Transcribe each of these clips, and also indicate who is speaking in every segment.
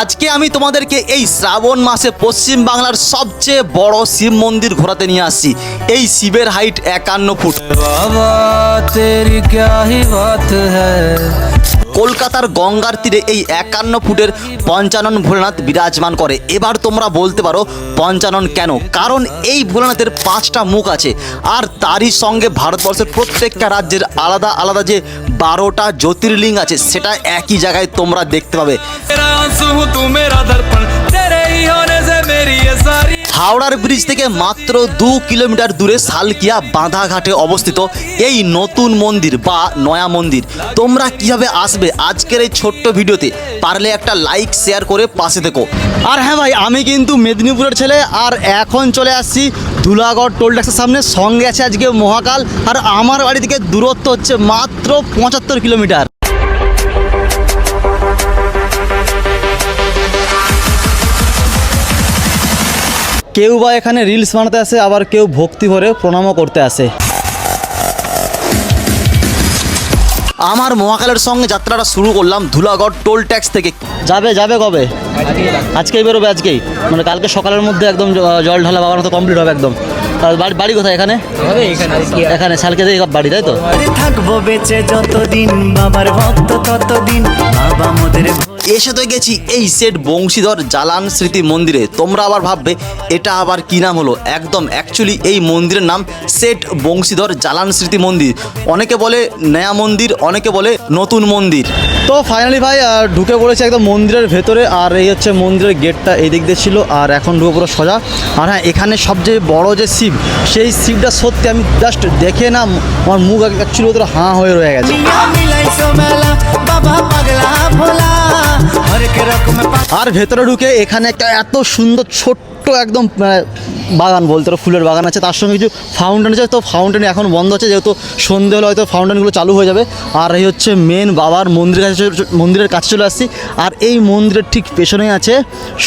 Speaker 1: আজকে আমি তোমাদেরকে এই শ্রাবণ মাসে পশ্চিম বাংলার সবচেয়ে বড় শিব মন্দির ঘোরাতে নিয়ে আসি এই শিবের হাইট একান্ন ফুট।
Speaker 2: বাবা, তেরি ক্যা বাত হ্যাঁ
Speaker 1: কলকাতার গঙ্গার তীরে এই একান্ন ফুটের পঞ্চানন ভোলানাথ বিরাজমান করে। এবার তোমরা বলতে পারো, পঞ্চানন কেন? কারণ এই ভোলানাথের পাঁচটা মুখ আছে। আর তারই সঙ্গে ভারতবর্ষের প্রত্যেকটা রাজ্যের আলাদা আলাদা যে বারোটা জ্যোতির্লিঙ্গ আছে, সেটা একই জায়গায় তোমরা দেখতে পাবে। হাওড়ার ব্রিজ থেকে মাত্র দু কিলোমিটার দূরে সালকিয়া বাঁধাঘাটে অবস্থিত এই নতুন মন্দির বা নয়া মন্দির। তোমরা কীভাবে আসবে আজকের এই ছোট্ট ভিডিওতে, পারলে একটা লাইক, শেয়ার করে পাশে দেখো আর হ্যাঁ ভাই, আমি কিন্তু মেদিনীপুরের ছেলে, আর এখন চলে আসছি ধুলাগড় টোল ট্যাক্সের সামনে। সঙ্গে আছে আজকে মহাকাল, আর আমার বাড়ি থেকে দূরত্ব হচ্ছে মাত্র পঁচাত্তর কিলোমিটার। কেউ বা এখানে রিলস বানাতে আসে আবার কেউ ভক্তি ভরে প্রণামও করতে আসে। আমার মহাকালের সঙ্গে যাত্রাটা শুরু করলাম ধুলাগড় টোল ট্যাক্স থেকে। যাবে যাবে কবে? আজকেই বেরোবে আজকেই। মানে কালকে সকালের মধ্যে একদম জল ঢালা বাবার মতো কমপ্লিট হবে একদম। বাড়ি বাড়ি কোথায় এখানে? এখানে সালকে থেকে বাড়ি তাই তো?
Speaker 3: থাকব বেঁচে যতদিন বাবার ভক্ত ততদিন বাবা মোদের
Speaker 1: এসে তো গেছি এই সেট বংশীধর জালান স্মৃতি মন্দিরে। তোমরা আবার ভাববে এটা আবার কি নাম হলো? একদম অ্যাকচুয়ালি এই মন্দিরের নাম সেট বংশীধর জালান স্মৃতি মন্দির। অনেকে বলে নয়া মন্দির অনেকে বলে নতুন মন্দির। তো ফাইনালি ভাই আহ, ঢুকে পড়েছে একদম মন্দিরের ভেতরে আর এই হচ্ছে মন্দিরের গেটটা এই দিক দিয়ে ছিল আর এখন ঢুকে পুরো সোজা। আর হ্যাঁ এখানে সবচেয়ে বড় যে শিব সেই শিবটা সত্যি আমি জাস্ট দেখে না আমার মুখ অ্যাকচুয়ালি ওদের হাঁ হয়ে রয়ে গেছে। আর ভেতরে ঢুকে এখানে একটা এত সুন্দর ছোট্ট একদম বাগান বলতে পারো ফুলের বাগান আছে। তার সঙ্গে কিছু ফাউন্টেন আছে তো ফাউন্টেন এখন বন্ধ আছে যেহেতু সন্ধে হলে হয়তো ফাউন্টেনগুলো চালু হয়ে যাবে। আর এই হচ্ছে মেন বাবার মন্দিরের কাছে মন্দিরের কাছে চলে আসছি। আর এই মন্দিরের ঠিক পেছনেই আছে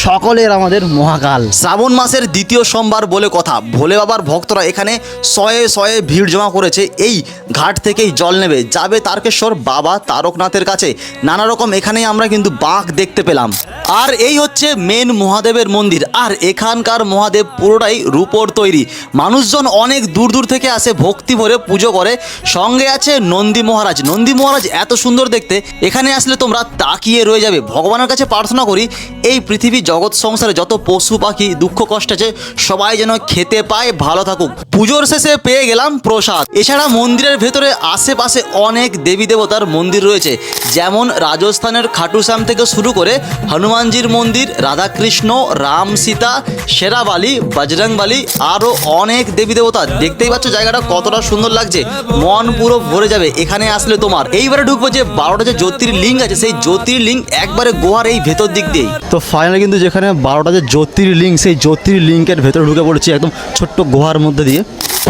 Speaker 1: সকলের আমাদের মহাকাল। শ্রাবণ মাসের দ্বিতীয় সোমবার বলে কথা। ভোলে বাবার ভক্তরা এখানে শয়ে শয়ে ভিড় জমা করেছে। এই ঘাট থেকেই জল নেবে। যাবে তারকেশ্বর বাবা তারকনাথের কাছে। নানা রকম এখানেই আমরা কিন্তু বাঘ দেখতে পেলাম। আর এই হচ্ছে মেন মহাদেবের মন্দির। আর এখানকার মহাদেব পুরোটাই রূপোর তৈরি। মানুষজন অনেক দূর দূর থেকে আসে, ভক্তি ভরে পুজো করে। সঙ্গে আছে নন্দী মহারাজ। নন্দী মহারাজ এত সুন্দর দেখতে। এখানে আসলে তোমরা তাকিয়ে রয়ে যাবে। ভগবানের কাছে প্রার্থনা করি, এই পৃথিবী জগৎ সংসারে যত পশু পাখি দুঃখ কষ্ট আছে, সবাই যেন খেতে পায়, ভালো থাকুক। পুজোর শেষে পেয়ে গেলাম প্রসাদ। এছাড়া মন্দিরের ভেতরে আশেপাশে অনেক দেবী দেবতার মন্দির রয়েছে। যেমন রাজস্থানের খাটুশ্যাম থেকে শুরু করে হনুমানজির মন্দির রাধাকৃষ্ণ রাম সীতা শেরাবালি বজরংবালি আরও অনেক দেবী দেবতা। দেখতেই পাচ্ছ জায়গাটা কতটা সুন্দর লাগছে। মন পুরো ভরে যাবে এখানে আসলে তোমার। এইবারে ঢুকবো যে বারোটা যে জ্যোতির্লিঙ্গ আছে সেই জ্যোতির্লিঙ্গ একবারে গোয়ার এই ভেতর দিক দিয়েই। তো ফাইনালি কিন্তু যেখানে বারোটা যে জ্যোতির্লিঙ্গ সেই জ্যোতির্লিঙ্গের ভেতরে ঢুকে পড়েছি একদম ছোট্ট গুহার মধ্যে দিয়ে।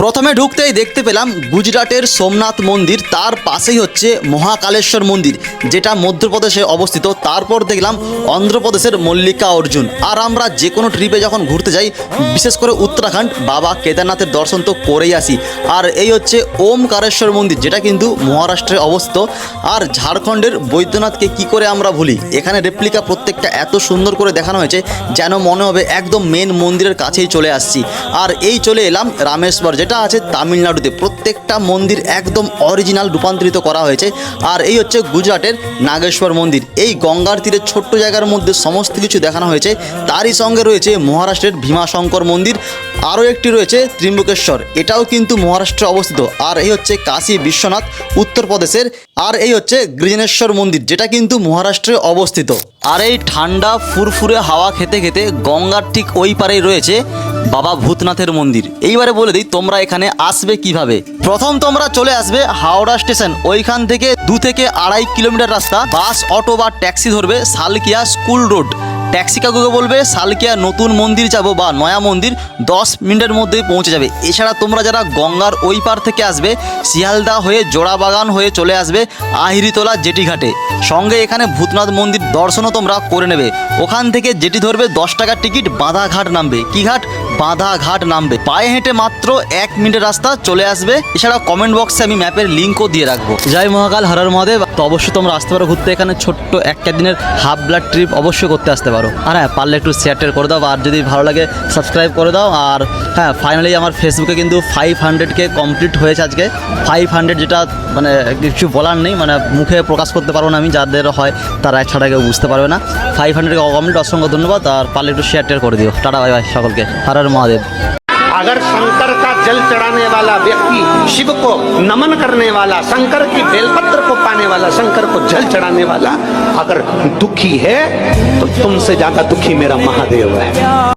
Speaker 1: প্রথমে ঢুকতেই দেখতে পেলাম গুজরাটের সোমনাথ মন্দির, তার পাশেই হচ্ছে মহাকালেশ্বর মন্দির, যেটা মধ্যপ্রদেশে অবস্থিত। তারপর দেখলাম অন্ধ্রপ্রদেশের মল্লিকা অর্জুন। আর আমরা যে কোনো ট্রিপে যখন ঘুরতে যাই, বিশেষ করে উত্তরাখণ্ড, বাবা কেদারনাথের দর্শন তো করেই আসি। আর এই হচ্ছে ওমকারেশ্বর মন্দির, যেটা কিন্তু মহারাষ্ট্রে অবস্থিত। আর ঝাড়খণ্ডের বৈদ্যনাথকে কি করে আমরা ভুলি? এখানে রেপ্লিকা প্রত্যেকটা এত সুন্দর করে দেখানো হয়েছে, যেন মনে হবে একদম মেন মন্দিরের কাছেই চলে আসছি। আর এই চলে এলাম রামেশ্বর, যেটা আছে তামিলনাড়ুতে। প্রত্যেকটা মন্দির একদম অরিজিনাল রূপান্তরিত করা হয়েছে। আর এই হচ্ছে গুজরাটের নাগেশ্বর মন্দির। এই গঙ্গার তীরে ছোট্ট জায়গার মধ্যে সমস্ত কিছু দেখানো হয়েছে। তারই সঙ্গে রয়েছে মহারাষ্ট্রের ভীমাশঙ্কর মন্দির। আরও একটি রয়েছে ত্রিম্বকেশ্বর এটাও কিন্তু মহারাষ্ট্রে অবস্থিত। আর এই হচ্ছে কাশী বিশ্বনাথ উত্তরপ্রদেশের আর এই হচ্ছে গৃজনেশ্বর মন্দির, যেটা কিন্তু মহারাষ্ট্রে অবস্থিত। আর এই ঠান্ডা, ফুরফুরে হাওয়া খেতে খেতে গঙ্গার ঠিক ওই পারেই রয়েছে বাবা ভূতনাথের মন্দির। এইবারে বলে দিই, তোমরা এখানে আসবে কীভাবে? প্রথম তোমরা চলে আসবে হাওড়া স্টেশন, ওইখান থেকে দু থেকে আড়াই কিলোমিটার রাস্তা, বাস, অটো বা ট্যাক্সি ধরবে সালকিয়া স্কুল রোড। ট্যাক্সি কাকুকে বলবে, সালকিয়া নতুন মন্দির যাব বা নয়া মন্দির দশ মিনিটের মধ্যেই পৌঁছে যাবে। এছাড়া তোমরা যারা গঙ্গার ওই পার থেকে আসবে, শিয়ালদা হয়ে জোড়াবাগান হয়ে চলে আসবে আহিরিতলা জেটি ঘাটে সঙ্গে এখানে ভূতনাথ মন্দির দর্শনও তোমরা করে নেবে। ওখান থেকে যেটি ধরবে দশ টাকার টিকিট বাঁধা ঘাট নামবে। কি ঘাট? বাঁধা ঘাট নামবে। পায়ে হেঁটে মাত্র এক মিনিটের রাস্তা চলে আসবে। এছাড়া কমেন্ট বক্সে আমি ম্যাপের লিঙ্কও দিয়ে রাখব। জয় মহাকাল হরার মহাদেব। তো অবশ্যই তোমরা আসতে পারো ঘুরতে। এখানে ছোট্ট একটা দিনের হাফ ব্লাড ট্রিপ অবশ্যই করতে আসতে পারো। আর হ্যাঁ পারলে একটু শেয়ার টেয়ার করে দাও, আর যদি ভালো লাগে সাবস্ক্রাইব করে দাও। আর হ্যাঁ ফাইনালি আমার ফেসবুকে কিন্তু ফাইভ হান্ড্রেডকে কমপ্লিট হয়েছে আজকে। ফাইভ হান্ড্রেড যেটা মানে কিছু বলার নেই মানে মুখে প্রকাশ করতে পারব না আমি, যাদের হয় তারা ছাড়া কেউ বুঝতে পারবে না। ফাইভ হান্ড্রেডকে কমপ্লিট অসংখ্য ধন্যবাদ, আর পারলে একটু শেয়ার টেয়ার করে দিও। টাটা বাই বাই সকলকে। হারার মহাদেব।
Speaker 4: अगर शंकर का जल चढ़ाने वाला व्यक्ति शिव को नमन करने वाला, शंकर की बेलपत्र को पाने वाला, शंकर को जल चढ़ाने वाला, अगर दुखी है तो तुमसे ज़्यादा दुखी मेरा महादेव है।